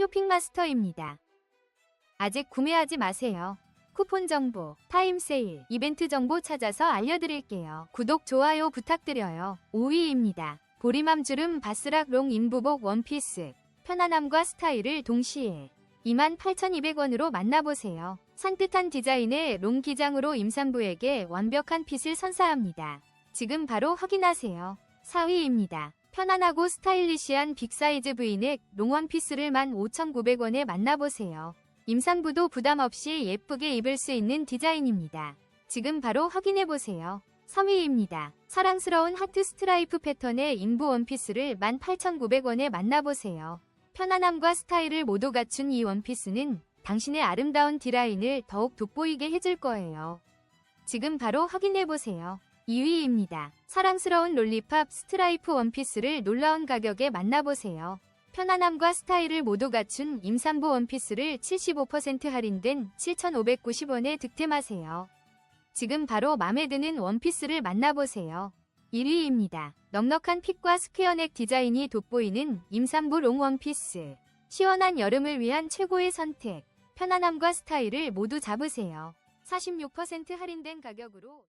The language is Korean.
쇼핑마스터입니다. 아직 구매하지 마세요. 쿠폰 정보, 타임 세일, 이벤트 정보 찾아서 알려드릴게요. 구독, 좋아요 부탁드려요. 5위입니다. 보리맘 주름 바스락 롱 인부복 원피스. 편안함과 스타일을 동시에 28,200원으로 만나보세요. 산뜻한 디자인의 롱 기장으로 임산부에게 완벽한 핏을 선사합니다. 지금 바로 확인하세요. 4위입니다. 편안하고 스타일리시한 빅사이즈 브이넥 롱 원피스를 15,900원에 만나보세요. 임산부도 부담 없이 예쁘게 입을 수 있는 디자인입니다. 지금 바로 확인해보세요. 3위입니다. 사랑스러운 하트 스트라이프 패턴의 인부 원피스를 18,900원에 만나보세요. 편안함과 스타일을 모두 갖춘 이 원피스는 당신의 아름다운 디라인을 더욱 돋보이게 해줄 거예요. 지금 바로 확인해보세요. 2위입니다. 사랑스러운 롤리팝 스트라이프 원피스를 놀라운 가격에 만나보세요. 편안함과 스타일을 모두 갖춘 임산부 원피스를 75% 할인된 7,590원에 득템하세요. 지금 바로 맘에 드는 원피스를 만나보세요. 1위입니다. 넉넉한 핏과 스퀘어넥 디자인이 돋보이는 임산부 롱 원피스. 시원한 여름을 위한 최고의 선택. 편안함과 스타일을 모두 잡으세요. 46% 할인된 가격으로